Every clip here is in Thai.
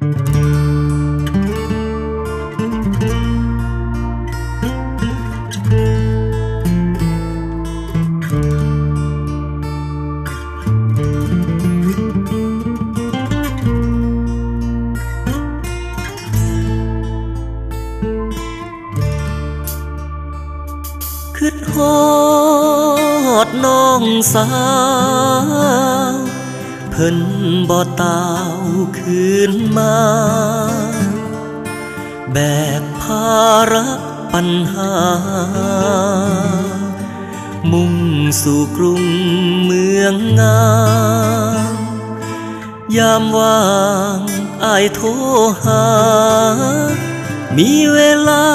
คิดฮอดน้องสาว พิ่นบ่ตาวคืนมา แบกภาระปัญหา มุ่งสู่กรุงเมืองงามยามว่างอายโทรหา มีเวลา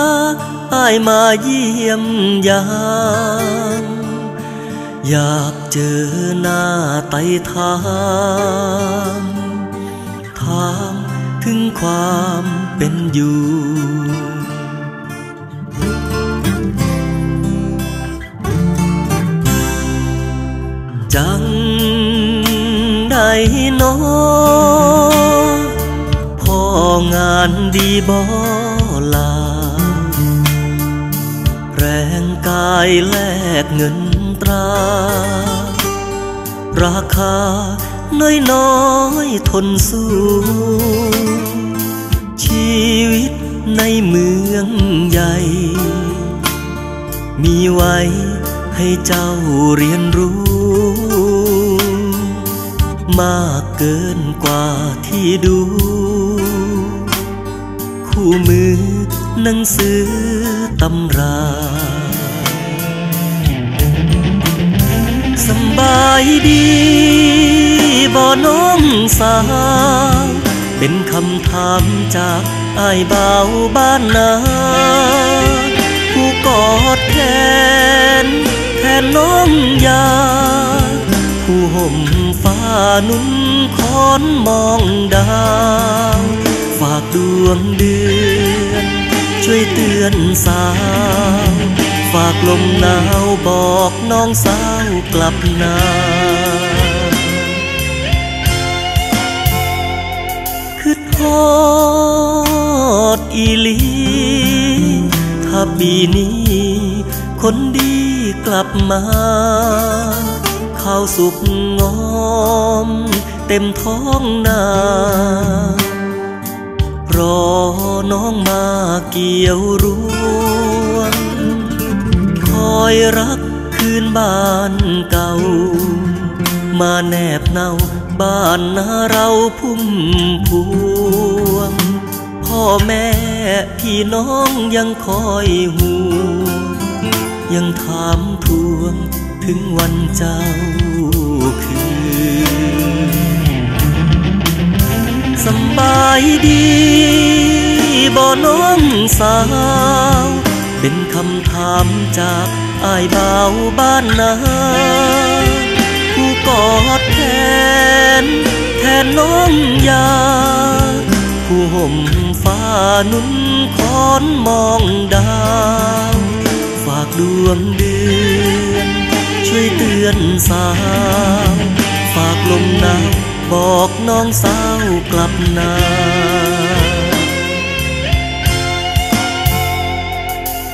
อายมาเยี่ยมยาม อยากเจอหน้าไต่ถามถามถึงความเป็นอยู่ จังได้นอพ่องานดีบ่ลา แรงกายแลกเงิน ตรา ราคาน้อยน้อยทนสู้ชีวิตในเมืองใหญ่ มีไว้ให้เจ้าเรียนรู้ มากเกินกว่าที่ดู คู่มือหนังสือตำรา ดีบ่น้องสาวเป็นคำถามจากอายบ่าวบ้านนาผู้กอดแทนแทนน้องยา ผู้ห่มฟ้านุ่มคอนมองดาว ฝากดวงเดือน ช่วยเตือนสาว ฝากลมหนาวบอกน้องสาวกลับนาคือทอดอีลีถ้าปีนี้ คนดีกลับมาข้าวสุกงอม เต็มท้องนารอน้องมาเกี่ยวรวงค อยรักคืนบ้านเก่า มาแนบเนาบ้านนาเราพุ่มพวง พ่อแม่พี่น้องยังคอยห่วง ยังถามทวงถึงวันเจ้าคืนสบายดีบ่น้องสาว เป็นคำถามจาก อายบ่าบ้านนาผู้กอดแทน แทนน้องยา ผู้ห่มฟ้านุ่นคอนมองดาว ฝากดวงเดือน ช่วยเตือนสาว ฝากลมหนาวบอกน้องสาวกลับนา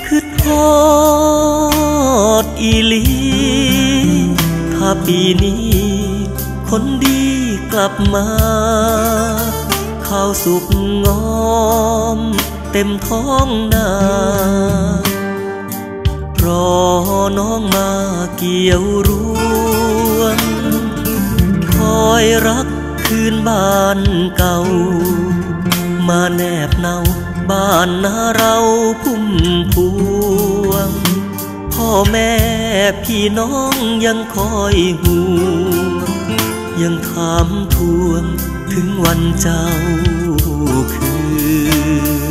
คือทอ ดอีลีถ้าปีนี้ คนดีกลับมา ข้าวสุกงอม เต็มท้องนารอน้องมาเกี่ยวรวงคอยรักคืนบ้านเก่า มาแนบเนาบ้านนาเราพุ่มพวง พ่อแม่พี่น้องยังคอยห่วงยังถามทวงถึงวันเจ้าคืน